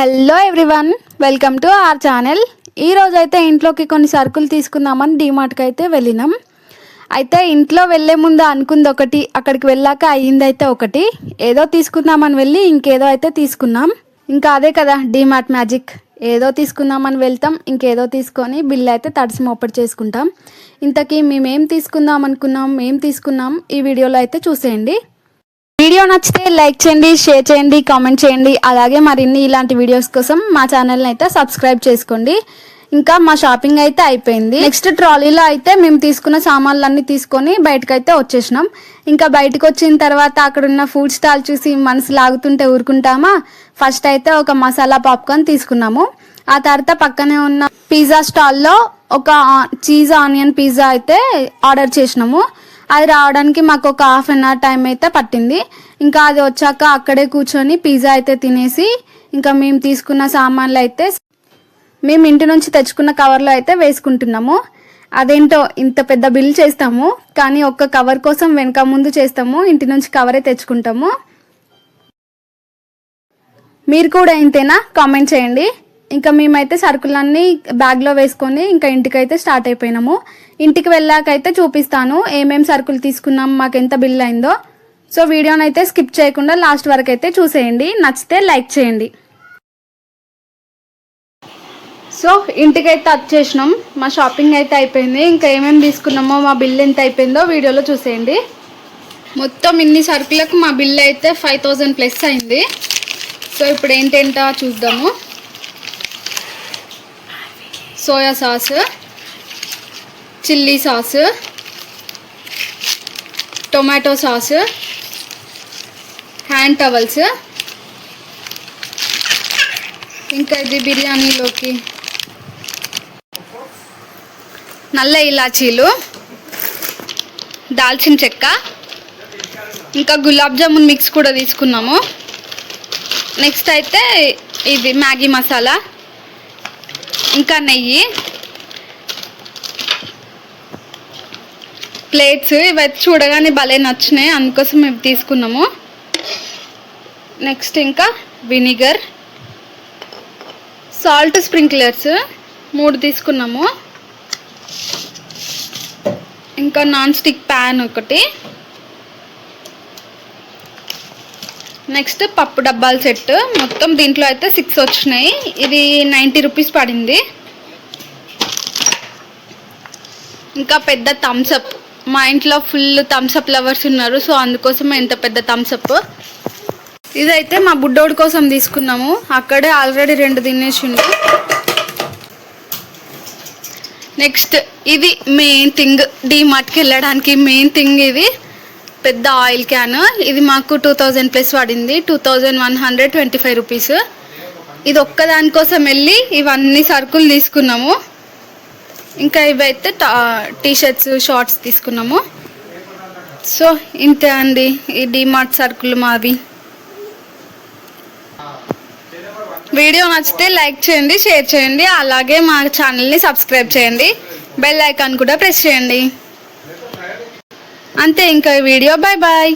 Hello everyone welcome to our channel ఈరోజు అయితే ఇంట్లోకి కొన్ని సరుకులు తీసుకుందామని డీమార్ట్కి అయితే వెళ్ళినాం. అయితే ఇంట్లో వెళ్ళే ముందు అనుకుంది ఒకటి అక్కడికి వెళ్ళాక అయ్యిందైతే ఒకటి. ఏదో తీసుకుందామని వెళ్ళి ఇంకేదో అయితే తీసుకున్నాం. ఇంకా అదే కదా డీమార్ట్ మ్యాజిక్ ఏదో తీసుకుందామని వెళ్తాం ఇంకేదో తీసుకొని బిల్ అయితే తడిసి మోపడి చేసుకుంటాం. ఇంతకీ మేమేం తీసుకుందాం అనుకున్నాం ఏం తీసుకున్నాం ఈ వీడియోలో అయితే చూసేయండి. వీడియో నచ్చితే లైక్ చేయండి షేర్ చేయండి కామెంట్ చేయండి. అలాగే మరిన్ని ఇలాంటి వీడియోస్ కోసం మా ఛానల్ని అయితే సబ్స్క్రైబ్ చేసుకోండి. ఇంకా మా షాపింగ్ అయితే అయిపోయింది. నెక్స్ట్ ట్రాలీలో అయితే మేము తీసుకున్న సామాన్లు అన్ని తీసుకొని బయటకు అయితే వచ్చేసినాం. ఇంకా బయటకు వచ్చిన తర్వాత అక్కడ ఉన్న ఫుడ్ స్టాల్ చూసి మనసు లాగుతుంటే ఊరుకుంటామా? ఫస్ట్ అయితే ఒక మసాలా పాప్కార్న్ తీసుకున్నాము. ఆ తర్వాత పక్కనే ఉన్న పిజ్జా స్టాల్లో ఒక చీజ్ ఆనియన్ పిజ్జా అయితే ఆర్డర్ చేసినాము. అది రావడానికి మాకు ఒక హాఫ్ అన్ అవర్ టైం అయితే పట్టింది. ఇంకా అది వచ్చాక అక్కడే కూర్చొని పిజ్జా అయితే తినేసి ఇంకా మేము తీసుకున్న సామాన్లు అయితే మేము ఇంటి నుంచి తెచ్చుకున్న కవర్లో అయితే వేసుకుంటున్నాము. అదేంటో ఇంత పెద్ద బిల్ చేస్తాము కానీ ఒక్క కవర్ కోసం వెనక ముందు చేస్తాము ఇంటి నుంచి కవరే తెచ్చుకుంటాము. మీరు కూడా ఇంతేనా? కామెంట్ చేయండి. ఇంకా మేమైతే సరుకులన్నీ బ్యాగ్లో వేసుకొని ఇంకా ఇంటికైతే స్టార్ట్ అయిపోయినాము. ఇంటికి వెళ్ళాకైతే చూపిస్తాను ఏమేం సరుకులు తీసుకున్నాం మాకు ఎంత బిల్ అయిందో. సో వీడియోని అయితే స్కిప్ చేయకుండా లాస్ట్ వరకు అయితే చూసేయండి. నచ్చితే లైక్ చేయండి. సో ఇంటికైతే వచ్చేసినాం మా షాపింగ్ అయితే అయిపోయింది. ఇంకా ఏమేమి తీసుకున్నామో మా బిల్ ఎంత అయిపోయిందో వీడియోలో చూసేయండి. మొత్తం ఇన్ని సరుకులకు మా బిల్ అయితే ఫైవ్ థౌజండ్ ప్లస్ అయింది. సో ఇప్పుడు ఏంటేంటో చూద్దాము. Soya sauce chilli sauce tomato sauce hand towels. ఇంకా ఇది బిర్యానీలోకి. నల్ల ఇలాచీలు దాల్చిన చెక్క ఇంకా గులాబ్ జామున్ మిక్స్ కూడా తీసుకున్నాము. నెక్స్ట్ అయితే ఇది మ్యాగీ మసాలా. ఇంకా నెయ్యి. ప్లేట్స్ ఇవైతే చూడగానే భలే నచ్చినాయి. అందుకోసం మేము తీసుకున్నాము. నెక్స్ట్ ఇంకా వినిగర్ సాల్ట్ స్ప్రింక్లర్స్ మూడు తీసుకున్నాము. ఇంకా నాన్ స్టిక్ ప్యాన్ ఒకటి. నెక్స్ట్ పప్పు డబ్బాల సెట్. మొత్తం దీంట్లో అయితే సిక్స్ వచ్చినాయి. ఇది నైంటీ రూపీస్ పడింది. ఇంకా పెద్ద థమ్స్అప్ మా ఇంట్లో ఫుల్ థమ్స్అప్ లవర్స్ ఉన్నారు సో అందుకోసం ఎంత పెద్ద థమ్స్అప్ ఇదైతే మా బుడ్డోడి కోసం తీసుకున్నాము. అక్కడే ఆల్రెడీ రెండు తినేసిండు నెక్స్ట్ ఇది మెయిన్ థింగ్ డీమార్ట్కి వెళ్ళడానికి మెయిన్ థింగ్ ఇది. పెద్ద ఆయిల్ క్యాన్. ఇది మాకు టూ థౌజండ్ ప్లస్ పడింది two thousand one hundred twenty five rupees. ఇది ఒక్కదానికోసం వెళ్ళి ఇవన్నీ సరుకులు తీసుకున్నాము. ఇంకా ఇవైతే టీ షర్ట్స్ షార్ట్స్ తీసుకున్నాము. సో ఇంతే అండి. ఈ డిమార్ట్ సరుకులు మావి. వీడియో నచ్చితే లైక్ చేయండి షేర్ చేయండి. అలాగే మా ఛానల్ని సబ్స్క్రైబ్ చేయండి. బెల్ ఐకాన్ కూడా ప్రెస్ చేయండి. అంతే ఇంకా వీడియో. Bye bye